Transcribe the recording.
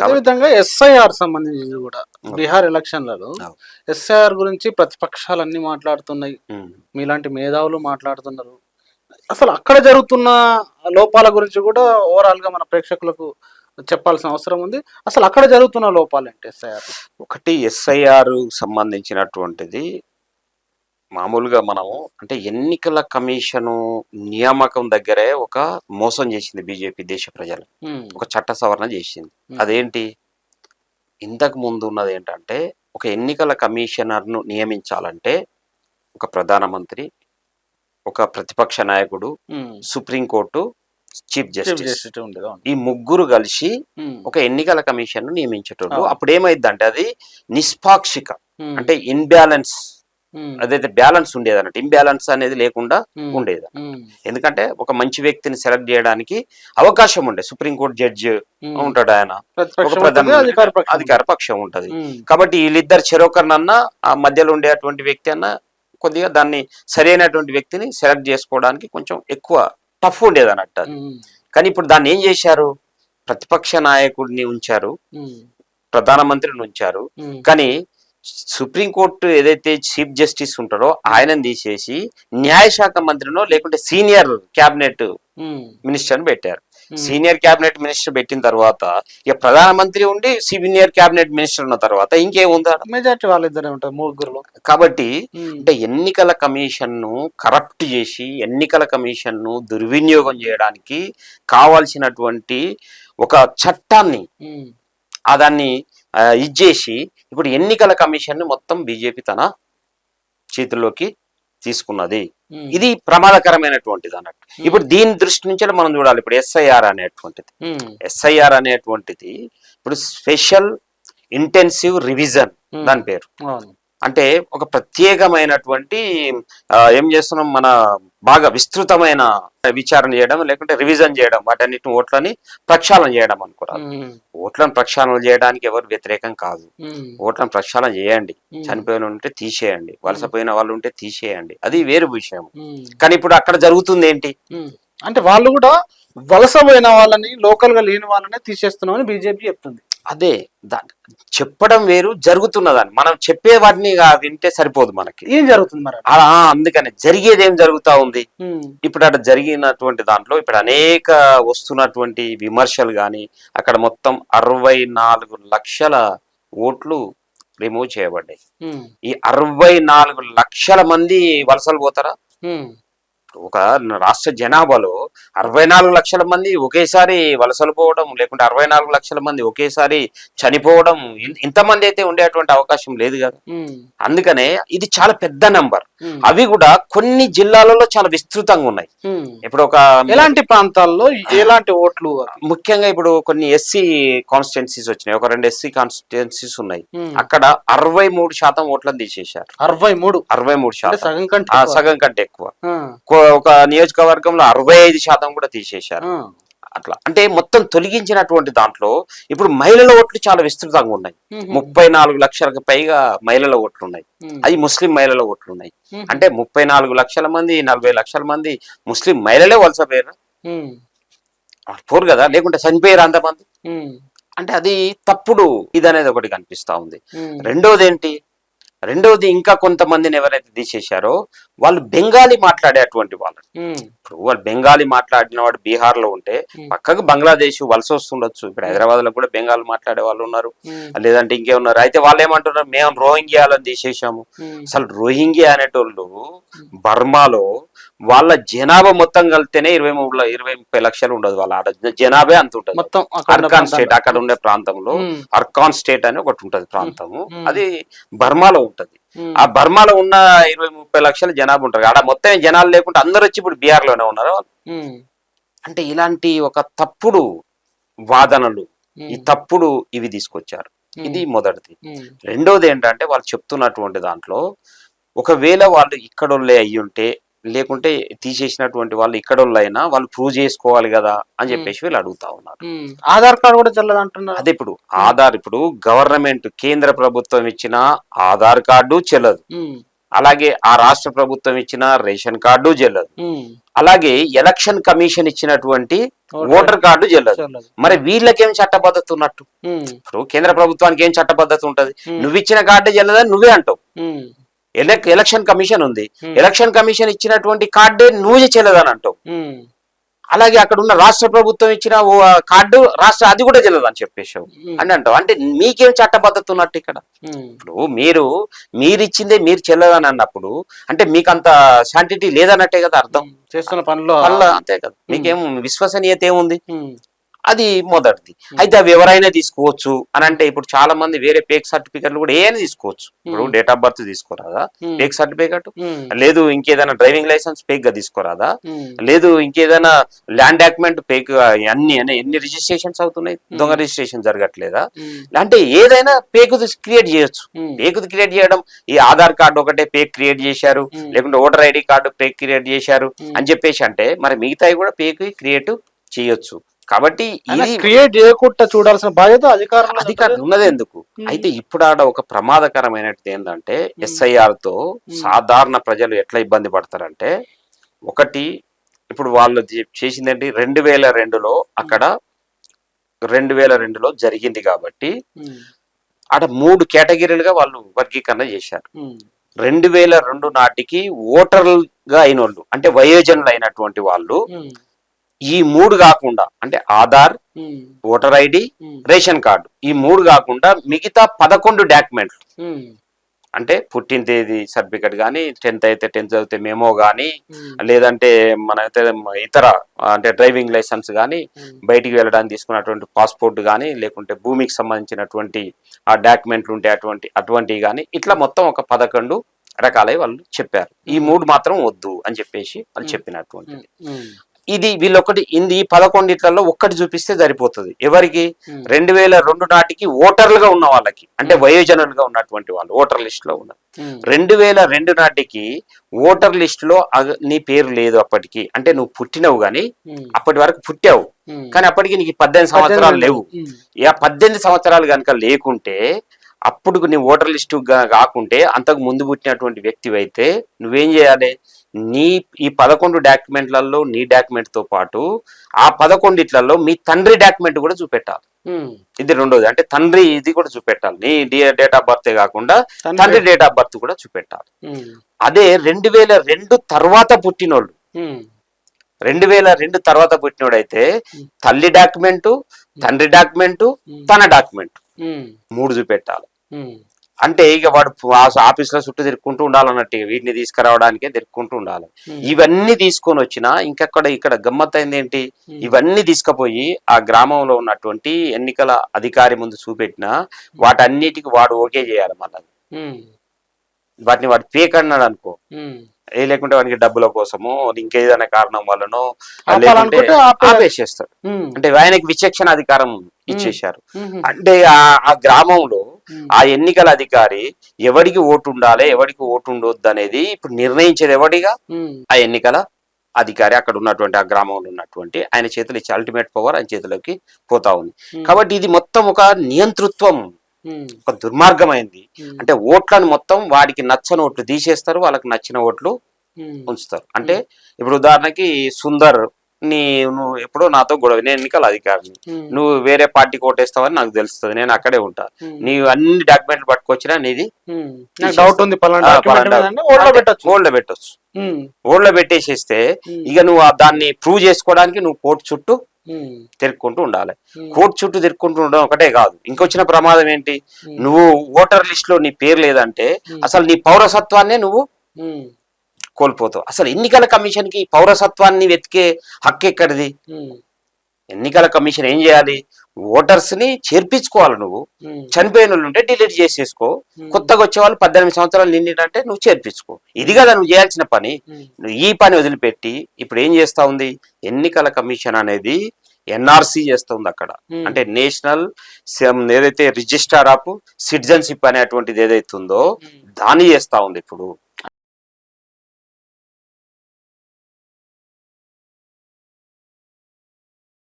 అదేవిధంగా ఎస్ఐఆర్ సంబంధించి కూడా. బీహార్ ఎలక్షన్లలో. ఎస్ఐఆర్ గురించి ప్రతిపక్షాలన్నీ మాట్లాడుతున్నాయి ఉమ్. మీలాంటి మేధావులు మాట్లాడుతున్నారు అసలు అక్కడ జరుగుతున్న లోపాల గురించి కూడా ఓవరాల్గా మన ప్రేక్షకులకు చెప్పాల్సిన అవసరం ఉంది అసలు అక్కడ జరుగుతున్న లోపాలు ఏంటి ఎస్ఐఆర్ ఒకటి ఎస్ఐఆర్ సంబంధించినటువంటిది మామూలుగా మనము అంటే ఎన్నికల కమిషను నియామకం దగ్గరే ఒక మోసం చేసింది బీజేపీ దేశ ప్రజలు. ఒక చట్ట సవరణ చేసింది. అదేంటి? ఇంతకు ముందు ఉన్నది ఏంటంటే ఒక ఎన్నికల కమిషనర్ను నియమించాలంటే ఒక ప్రధానమంత్రి ఒక ప్రతిపక్ష నాయకుడు సుప్రీంకోర్టు చీఫ్ జస్టిస్. ఈ ముగ్గురు కలిసి ఒక ఎన్నికల కమిషన్ నియమించేటోళ్ళు. అవును. అప్పుడు ఏమైందంటే అది నిష్పాక్షిక అంటే ఇన్బ్యాలెన్స్ అదైతే బ్యాలెన్స్ ఉండేది అన్నట్టు ఇంబ్యాలెన్స్ అనేది లేకుండా ఉండేది. ఎందుకంటే ఒక మంచి వ్యక్తిని సెలెక్ట్ చేయడానికి అవకాశం ఉండే. Supreme court judge. ఉంటాడు ఆయన. అధికార పక్షం. ఉంటది. కాబట్టి వీళ్ళిద్దరు చెరొకరినన్నా ఆ మధ్యలో ఉండేటువంటి వ్యక్తి అన్న కొద్దిగా దాన్ని సరైనటువంటి వ్యక్తిని సెలెక్ట్ చేసుకోవడానికి కొంచెం ఎక్కువ టఫ్ ఉండేది అన్నట్టు కానీ ఇప్పుడు దాన్ని ఏం చేశారు? ప్రతిపక్ష నాయకుడిని ఉంచారు. ప్రధానమంత్రిని ఉంచారు. కానీ సుప్రీంకోర్టు ఏదైతే చీఫ్ జస్టిస్ ఉంటారో ఆయనను తీసేసి న్యాయశాఖ మంత్రినో లేకుంటే సీనియర్ క్యాబినెట్ ఉమ్, మినిస్టర్ని పెట్టారు. సీనియర్ క్యాబినెట్ మినిస్టర్ పెట్టిన తర్వాత ఇక ప్రధానమంత్రి ఉండి సీనియర్ క్యాబినెట్ మినిస్టర్ ఉన్న తర్వాత ఇంకేముందా మెజార్టీ వాళ్ళిద్దరే ఉంటారు ముగ్గురులో. కాబట్టి అంటే ఎన్నికల కమిషన్ను కరప్ట్ చేసి ఎన్నికల కమిషన్ను దుర్వినియోగం చేయడానికి కావాల్సినటువంటి ఒక చట్టాన్ని దాన్ని ఇచ్చేసి ఇప్పుడు ఎన్నికల కమిషన్ని మొత్తం బీజేపీ తన చేతుల్లోకి తీసుకున్నది. ఇది ప్రమాదకరమైనటువంటిది అన్నట్టు. ఇప్పుడు దీని దృష్టి నుంచి మనం చూడాలి. ఇప్పుడు ఎస్ఐఆర్ అనేటువంటిది. ఎస్ఐఆర్ అనేటువంటిది ఇప్పుడు స్పెషల్ ఇంటెన్సివ్ రివిజన్ దాని పేరు. అంటే ఒక ప్రత్యేకమైనటువంటి ఏం చేస్తున్నాం మన బాగా విస్తృతమైన విచారణ చేయడం లేకుంటే రివిజన్ చేయడం వాటన్నిటిని ఓట్లని ప్రక్షాళన చేయడం ఉమ్, ఓట్లను ప్రక్షాళన చేయడానికి ఎవరు వ్యతిరేకం కాదు. ఓట్లను ప్రక్షాళన చేయండి. చనిపోయిన ఉంటే తీసేయండి. వలసపోయిన వాళ్ళు ఉంటే తీసేయండి. అది వేరు విషయం. కానీ ఇప్పుడు అక్కడ జరుగుతుంది ఏంటి. అంటే వాళ్ళు కూడా వలస పోయిన వాళ్ళని లోకల్గా లేని వాళ్ళని తీసేస్తున్నామని బీజేపీ చెప్తుంది. అదే దా- చెప్పడం వేరు జరుగుతున్నదని. మనం చెప్పే వాటిని వింటే సరిపోదు మనకి. ఏం జరుగుతుంది మరి అలా అందుకని జరిగేది ఏం జరుగుతా ఉంది? ఇప్పుడు అక్కడ జరిగినటువంటి దాంట్లో ఇప్పుడు అనేక వస్తున్నటువంటి విమర్శలు కానీ అక్కడ మొత్తం అరవై నాలుగు లక్షల ఓట్లు రిమూవ్ చేయబడ్డాయి. ఈ అరవై నాలుగు లక్షల మంది వలసలు పోతారా? ఒక రాష్ట్ర జనాభాలో అరవై నాలుగు లక్షల మంది ఒకేసారి వలసలు పోవడం లేకుంటే అరవై నాలుగు లక్షల మంది ఒకేసారి చనిపోవడం ఇంతమంది అయితే ఉండేటువంటి అవకాశం లేదు కదా. అందుకనే ఇది చాలా పెద్ద నంబర్. అవి కూడా కొన్ని జిల్లాలలో చాలా విస్తృతంగా ఉన్నాయి. ఇప్పుడు ఒక ఎలాంటి ప్రాంతాల్లో ఎలాంటి ఓట్లు? ముఖ్యంగా ఇప్పుడు కొన్ని ఎస్సీ కాన్స్టిట్యున్సీస్ వచ్చినాయి. ఒక రెండు ఎస్సీ కాన్స్టిట్యున్సీస్ ఉన్నాయి. అక్కడ అరవై మూడు శాతం ఓట్లను తీసేశారు. అరవై మూడు. అరవై మూడు శాతం. సగం కంటే ఎక్కువ. ఒక నియోజకవర్గంలో అరవై ఐదు శాతం కూడా తీసేశారు. అట్లా. అంటే మొత్తం తొలగించినటువంటి దాంట్లో ఇప్పుడు మహిళల ఓట్లు చాలా విస్తృతంగా ఉన్నాయి. ముప్పై నాలుగు లక్షలకు పైగా మహిళల ఓట్లు ఉన్నాయి. అది ముస్లిం మహిళల ఓట్లు ఉన్నాయి. అంటే ముప్పై నాలుగు లక్షల మంది నలభై లక్షల మంది ముస్లిం మహిళలే వలసపోయారు ఉమ్, పోరు కదా లేకుంటే చనిపోయారు అంతమంది. అంటే అది తప్పుడు ఇది అనేది ఒకటి కనిపిస్తా ఉంది. రెండోది ఏంటి రెండవది ఇంకా కొంతమందిని ఎవరైతే తీసేశారో వాళ్ళు బెంగాలీ మాట్లాడేటువంటి వాళ్ళు ఇప్పుడు వాళ్ళు బెంగాలీ మాట్లాడిన వాడు బీహార్లో ఉంటే. పక్కకు బంగ్లాదేశ్ వలస వస్తుండొచ్చు. ఇప్పుడు హైదరాబాద్లో కూడా బెంగాల్ మాట్లాడే వాళ్ళు ఉన్నారు. లేదంటే ఇంకేమున్నారు? అయితే వాళ్ళు ఏమంటున్నారు? మేము రోహింగ్యాలని తీసేసాము అసలు రోహింగ్యా అనేటోళ్ళు బర్మాలో వాళ్ళ జనాభా మొత్తం కలిస్తేనే ఇరవై మూడు ఇరవై ముప్పై లక్షలు ఉండదు వాళ్ళ ఆడ. జనాభా అంత ఉంటుంది. మొత్తం అర్కాన్ స్టేట్. అక్కడ ఉండే ప్రాంతంలో అర్కాన్ స్టేట్ అని ఒకటి ఉంటది ప్రాంతము. అది బర్మాలో ఉంటది. ఆ బర్మాలో ఉన్న ఇరవై ముప్పై లక్షల జనాభా ఉంటారు. ఆడ మొత్తం జనాలు లేకుంటే అందరూ వచ్చి ఇప్పుడు బీహార్లోనే ఉన్నారు అంటే ఇలాంటి ఒక తప్పుడు వాదనలు ఈ తప్పుడు ఇవి తీసుకొచ్చారు. ఇది మొదటిది. రెండోది ఏంటంటే వాళ్ళు చెప్తున్నటువంటి దాంట్లో ఒకవేళ వాళ్ళు ఇక్కడోళ్ళే అయ్యి ఉంటే లేకుంటే తీసేసినటువంటి వాళ్ళు ఇక్కడోళ్ళైనా వాళ్ళు ప్రూవ్ చేసుకోవాలి కదా అని చెప్పేసి వీళ్ళు అడుగుతా ఉన్నారు. ఆధార్ కార్డు కూడా చెల్లదు అంటున్నారు అదే ఇప్పుడు ఆధార్ ఇప్పుడు గవర్నమెంట్ కేంద్ర ప్రభుత్వం ఇచ్చిన ఆధార్ కార్డు చెల్లదు. అలాగే ఆ రాష్ట్ర ప్రభుత్వం ఇచ్చిన రేషన్ కార్డు చెల్లదు. అలాగే ఎలక్షన్ కమిషన్ ఇచ్చినటువంటి ఓటర్ కార్డు చెల్లదు. మరి వీళ్ళకేం చట్టబద్ధత ఉన్నట్టు? ఇప్పుడు కేంద్ర ప్రభుత్వానికి ఏం చట్టబద్ధత ఉంటది? నువ్వు ఇచ్చిన కార్డు చెల్లదని నువ్వే అంటావు. ఎలక్షన్ కమిషన్ ఉంది. Hmm. ఎలక్షన్ కమిషన్ ఇచ్చినటువంటి కార్డే నువ్వు చెల్లదని అంటావు. ఉమ్, అలాగే అక్కడ ఉన్న రాష్ట్ర ప్రభుత్వం ఇచ్చిన ఓ కార్డు రాష్ట్ర అది కూడా చెల్లదని చెప్పేశావు. ఉమ్, అని అంటావు. అంటే మీకేం చట్టబద్ధత ఉన్నట్టు ఇక్కడ? ఇప్పుడు మీరు మీరిచ్చిందే మీరు చెల్లదని అన్నప్పుడు అంటే మీకు అంత శాంటిటీ లేదన్నట్టే కదా అర్థం. చేస్తున్న పనిలో అంతే కదా. మీకేం విశ్వసనీయత ఏముంది? అది మొదటిది. అయితే అవి ఎవరైనా తీసుకోవచ్చు అని అంటే ఇప్పుడు చాలా మంది వేరే పేక్ సర్టిఫికెట్లు కూడా ఏమైనా తీసుకోవచ్చు. ఇప్పుడు Hmm. డేట్ ఆఫ్ బర్త్ తీసుకోరాదా? పేక్ సర్టిఫికెట్ ఉమ్, లేదు ఇంకేదైనా డ్రైవింగ్ లైసెన్స్ పేక్గా తీసుకోరాదా? లేదు ఇంకేదైనా ల్యాండ్ డాక్యుమెంట్ పేక్ అన్ని ఎన్ని రిజిస్ట్రేషన్స్ అవుతున్నాయి? దొంగ రిజిస్ట్రేషన్ జరగట్లేదా? అంటే ఏదైనా పేకు క్రియేట్ చేయొచ్చు. పేకు క్రియేట్ చేయడం ఈ ఆధార్ కార్డు ఒకటే పేక్ క్రియేట్ చేశారు. లేకుంటే voter ID card fake create చేశారు. అని చెప్పేసి అంటే మరి మిగతాయి కూడా పేక్ క్రియేట్ చేయొచ్చు. కాబట్టి ఇది క్రియేట్ చేయకుండా చూడాల్సిన బాధ్యత అధికారులు అధికారులు ఉన్నది ఎందుకు. అయితే ఇప్పుడు ఆడ ఒక ప్రమాదకరమైనది ఏంటంటే ఎస్ఐఆర్తో సాధారణ ప్రజలు ఎట్లా ఇబ్బంది పడతారంటే ఒకటి ఇప్పుడు వాళ్ళు చే- చేసిందేంటి? రెండు వేల రెండులో అక్కడ రెండు వేల రెండులో జరిగింది కాబట్టి ఆడ మూడు కేటగిరీలుగా వాళ్ళు వర్గీకరణ చేశారు. రెండు వేల రెండు నాటికి ఓటర్లుగా అయిన వాళ్ళు అంటే వయోజనులు అయినటువంటి వాళ్ళు ఈ మూడు కాకుండా అంటే Aadhaar um, voter ID um, ration card ఈ మూడు కాకుండా మిగతా పదకొండు డాక్యుమెంట్లు. ఉమ్, అంటే పుట్టిన తేదీ సర్టిఫికెట్ కానీ టెన్త్ అయితే టెన్త్ చదివితే మెమో కానీ లేదంటే మన అయితే ఇతర అంటే డ్రైవింగ్ లైసెన్స్ కానీ బయటికి వెళ్ళడానికి తీసుకున్నటువంటి పాస్పోర్ట్ కానీ లేకుంటే భూమికి సంబంధించినటువంటి ఆ డాక్యుమెంట్లు ఉంటే అటువంటి అటువంటివి కానీ ఇట్లా మొత్తం ఒక పదకొండు రకాలై వాళ్ళు చెప్పారు. ఈ మూడు మాత్రం వద్దు అని చెప్పేసి వాళ్ళు చెప్పినటువంటిది. ఇది వీళ్ళొకటి ఇది ఈ పదకొండిట్లలో ఒక్కటి చూపిస్తే సరిపోతుంది. ఎవరికి? రెండు వేల రెండు నాటికి ఓటర్లుగా ఉన్న వాళ్ళకి. అంటే వయోజనులుగా ఉన్నటువంటి వాళ్ళు ఓటర్ లిస్ట్లో ఉన్నారు ఉమ్, రెండు వేల రెండు నాటికి ఓటర్ లిస్ట్లో నీ పేరు లేదు అప్పటికి. అంటే నువ్వు పుట్టినవు గాని అప్పటి వరకు పుట్టావు. కానీ అప్పటికి నీకు పద్దెనిమిది సంవత్సరాలు లేవు. ఆ పద్దెనిమిది సంవత్సరాలు కనుక లేకుంటే అప్పుడు నీ ఓటర్ లిస్టు కాకుంటే అంతకు ముందు పుట్టినటువంటి వ్యక్తి అయితే నువ్వేం చేయాలి? నీ ఈ పదకొండు డాక్యుమెంట్లలో నీ డాక్యుమెంట్తో పాటు ఆ పదకొండిట్లలో మీ తండ్రి డాక్యుమెంట్ కూడా చూపెట్టాలి. ఇది రెండోది. అంటే తండ్రి ఇది కూడా చూపెట్టాలి. నీ డేట్ ఆఫ్ బర్త్ కాకుండా తండ్రి డేట్ ఆఫ్ బర్త్ కూడా చూపెట్టాలి. అదే రెండు వేల రెండు తర్వాత పుట్టినోళ్ళు. రెండు వేల రెండు తర్వాత పుట్టినోడైతే. తల్లి డాక్యుమెంటు తండ్రి డాక్యుమెంటు తన డాక్యుమెంట్. మూడు చూపెట్టాలి. అంటే ఇక వాడు ఆఫీస్లో చుట్టూ తిరుక్కుంటూ ఉండాలన్నట్టు వీటిని తీసుకురావడానికే తిరుక్కుంటూ ఉండాలి. ఉమ్, ఇవన్నీ తీసుకొని వచ్చినా ఇంకక్కడ ఇక్కడ గమ్మత్ అయింది ఏంటి? ఉమ్, ఇవన్నీ తీసుకుపోయి ఆ గ్రామంలో ఉన్నటువంటి ఎన్నికల అధికారి ముందు చూపెట్టినా వాటన్నిటికి వాడు ఓకే చేయాలి మళ్ళీ. వాటిని వాడు ఫేక్ అన్నాడు అనుకో. ఏ లేకుంటే వానికి డబ్బుల కోసమో ఇంకేదైనా కారణం వల్లనో లేకుంటే ఆపేసేస్తాడు అంటే ఆయనకి విచక్షణ అధికారం ఇచ్చేశారు. ఉమ్, అంటే ఆ ఆ గ్రామంలో ఆ ఎన్నికల అధికారి ఎవరికి ఓటు ఉండాలి ఎవరికి ఓటు ఉండొద్దు అనేది ఇప్పుడు నిర్ణయించేది ఎవడిగా? ఉమ్, ఆ ఎన్నికల అధికారి అక్కడ ఉన్నటువంటి ఆ గ్రామంలో ఉన్నటువంటి ఆయన చేతులు ఇచ్చే అల్టిమేట్ పవర్ ఆయన చేతిలోకి పోతా ఉంది. కాబట్టి ఇది మొత్తం ఒక నియంతృత్వం ఒక దుర్మార్గమైంది. అంటే ఓట్లను మొత్తం వాడికి నచ్చని ఓట్లు తీసేస్తారు వాళ్ళకి నచ్చిన ఓట్లు ఉంచుతారు. అంటే ఇప్పుడు ఉదాహరణకి సుందర్ నీ నువ్వు ఎప్పుడో నాతో గొడవ నేను ఎన్నికల అధికారిని. నువ్వు వేరే పార్టీకి ఓటేస్తావని నాకు తెలుస్తుంది. నేను అక్కడే ఉంటా. ఉమ్, నీ అన్ని డాక్యుమెంట్లు పట్టుకొచ్చినా నీది డౌట్ ఉంది ఓట్లో పెట్టచ్చు. ఓళ్ళో పెట్టేసేస్తే ఇక నువ్వు ఆ దాన్ని ప్రూవ్ చేసుకోవడానికి నువ్వు కోర్టు చుట్టూ తిరుక్కుంటూ ఉండాలి. కోర్టు చుట్టూ తిరుక్కుంటూ ఉండడం ఒకటే కాదు. ఇంకొచ్చిన ప్రమాదం ఏంటి? నువ్వు ఓటర్ లిస్ట్లో నీ పేరు లేదంటే అసలు నీ పౌరసత్వాన్నే నువ్వు కోల్పోతావు. అసలు ఎన్నికల కమిషన్కి పౌరసత్వాన్ని వెతికే హక్కు ఎక్కడిది? ఎన్నికల కమిషన్ ఏం చేయాలి? ఓటర్స్ని చేర్పించుకోవాలి నువ్వు. చనిపోయిన వాళ్ళు ఉంటే డిలీట్ చేసేసుకో. కొత్తగా వచ్చే వాళ్ళు పద్దెనిమిది సంవత్సరాలు నిండినంటే నువ్వు చేర్పించుకో. ఇది కదా నువ్వు చేయాల్సిన పని. నువ్వు ఈ పని వదిలిపెట్టి ఇప్పుడు ఏం చేస్తా ఉంది? ఎన్నికల కమిషన్ అనేది ఎన్ఆర్సి చేస్తుంది అక్కడ. అంటే నేషనల్ ఏదైతే రిజిస్టార్ ఆఫ్ సిటిజన్షిప్ అనేటువంటిది ఏదైతే ఉందో దాన్ని చేస్తా ఉంది ఇప్పుడు.